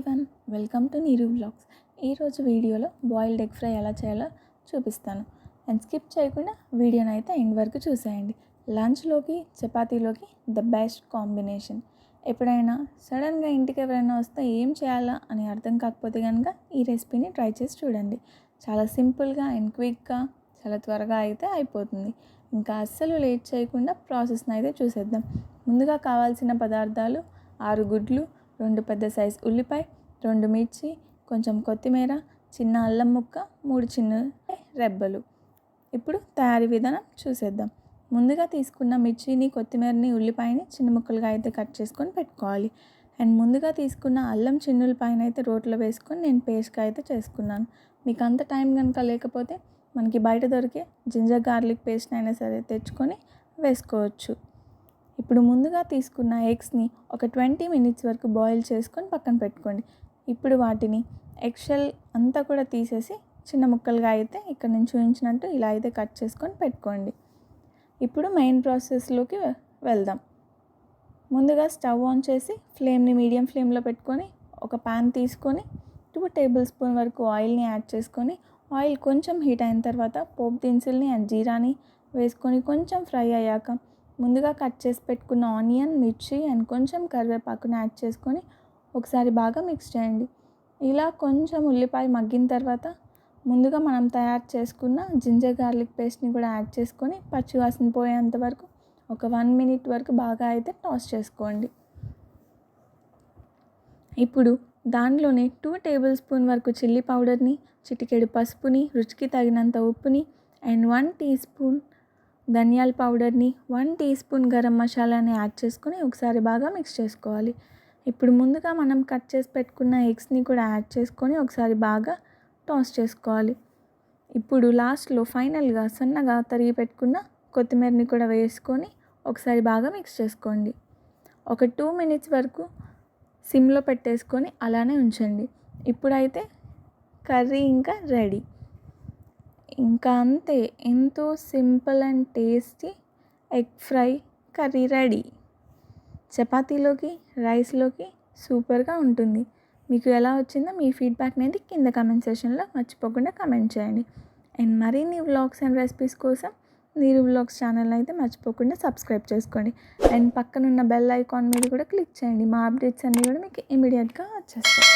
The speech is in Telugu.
Everyone welcome to Neeru vlogs ఈరోజు వీడియోలో బాయిల్డ్ ఎగ్ ఫ్రై ఎలా చేయాలో చూపిస్తాను. అండ్ స్కిప్ చేయకుండా వీడియోని అయితే ఎండ్ వరకు చూసేయండి. లంచ్లోకి చపాతీలోకి ద బెస్ట్ కాంబినేషన్ ఎప్పుడైనా సడన్గా ఇంటికి ఎవరైనా వస్తే ఏం చేయాలా అని అర్థం కాకపోతే కనుక ఈ రెసిపీని ట్రై చేసి చూడండి. చాలా సింపుల్గా అండ్ క్విక్గా చాలా త్వరగా అయితే అయిపోతుంది. ఇంకా అస్సలు లేట్ చేయకుండా ప్రాసెస్ని అయితే చూసేద్దాం. ముందుగా కావాల్సిన పదార్థాలు ఆరు గుడ్లు రెండు పెద్ద సైజ్ ఉల్లిపాయ రెండు మిర్చి కొంచెం కొత్తిమీర చిన్న అల్లం ముక్క మూడు చిన్న రెబ్బలు. ఇప్పుడు తయారీ విధానం చూసేద్దాం. ముందుగా తీసుకున్న మిర్చిని కొత్తిమీరని ఉల్లిపాయని చిన్న ముక్కలుగా అయితే కట్ చేసుకొని పెట్టుకోవాలి. అండ్ ముందుగా తీసుకున్న అల్లం చిన్నులపైన అయితే రోట్లో వేసుకొని నేను పేస్ట్గా అయితే చేసుకున్నాను. మీకు అంత టైం కనుక లేకపోతే మనకి బయట దొరికే జింజర్ గార్లిక్ పేస్ట్ అయినా సరే తెచ్చుకొని వేసుకోవచ్చు. ఇప్పుడు ముందుగా తీసుకున్న ఎగ్స్ని ఒక ట్వంటీ మినిట్స్ వరకు బాయిల్ చేసుకొని పక్కన పెట్టుకోండి. ఇప్పుడు వాటిని ఎగ్షెల్ అంతా కూడా తీసేసి చిన్న ముక్కలుగా అయితే ఇక్కడ నేను చూపించినట్టు ఇలా అయితే కట్ చేసుకొని పెట్టుకోండి. ఇప్పుడు మెయిన్ ప్రాసెస్లోకి వెళ్దాం. ముందుగా స్టవ్ ఆన్ చేసి ఫ్లేమ్ని మీడియం ఫ్లేమ్లో పెట్టుకొని ఒక ప్యాన్ తీసుకొని టూ టేబుల్ స్పూన్ వరకు ఆయిల్ని యాడ్ చేసుకొని ఆయిల్ కొంచెం హీట్ అయిన తర్వాత పోపు దినుసుల్ని అండ్ జీరాని వేసుకొని కొంచెం ఫ్రై అయ్యాక ముందుగా కట్ చేసి పెట్టుకున్న ఆనియన్ మిర్చి అండ్ కొంచెం కరివేపాకుని యాడ్ చేసుకొని ఒకసారి బాగా మిక్స్ చేయండి. ఇలా కొంచెం ఉల్లిపాయ మగ్గిన తర్వాత ముందుగా మనం తయారు చేసుకున్న జింజర్ గార్లిక్ పేస్ట్ని కూడా యాడ్ చేసుకొని పచ్చివాసన పోయేంత వరకు ఒక వన్ మినిట్ వరకు బాగా అయితే టాస్ చేసుకోండి. ఇప్పుడు దానిలోనే టూ టేబుల్ స్పూన్ వరకు చిల్లీ పౌడర్ని చిటికెడు పసుపుని రుచికి తగినంత ఉప్పుని అండ్ వన్ టీ స్పూన్ ధనియాల పౌడర్ని వన్ టీ స్పూన్ గరం మసాలాని యాడ్ చేసుకొని ఒకసారి బాగా మిక్స్ చేసుకోవాలి. ఇప్పుడు ముందుగా మనం కట్ చేసి పెట్టుకున్న ఎగ్స్ని కూడా యాడ్ చేసుకొని ఒకసారి బాగా టాస్ చేసుకోవాలి. ఇప్పుడు లాస్ట్లో ఫైనల్గా సన్నగా తరిగి పెట్టుకున్న కొత్తిమీరని కూడా వేసుకొని ఒకసారి బాగా మిక్స్ చేసుకోండి. ఒక టూ మినిట్స్ వరకు సిమ్లో పెట్టేసుకొని అలానే ఉంచండి. ఇప్పుడైతే కర్రీ ఇంకా రెడీ. ఇంకా అంతే. ఎంతో simple and tasty egg fry curry ready. చపాతీలోకి రైస్లోకి సూపర్గా ఉంటుంది. మీకు ఎలా వచ్చిందో మీ ఫీడ్బ్యాక్ అనేది కింద కమెంట్ సెషన్లో మర్చిపోకుండా కమెంట్ చేయండి. అండ్ మరిన్ని వ్లాగ్స్ అండ్ రెసిపీస్ కోసం నీరు వ్లాగ్స్ ఛానల్ అయితే మర్చిపోకుండా సబ్స్క్రైబ్ చేసుకోండి. అండ్ పక్కన ఉన్న బెల్ ఐకాన్ మీద కూడా క్లిక్ చేయండి. మా అప్డేట్స్ అన్నీ కూడా మీకు ఇమీడియట్గా వచ్చేస్తాయి.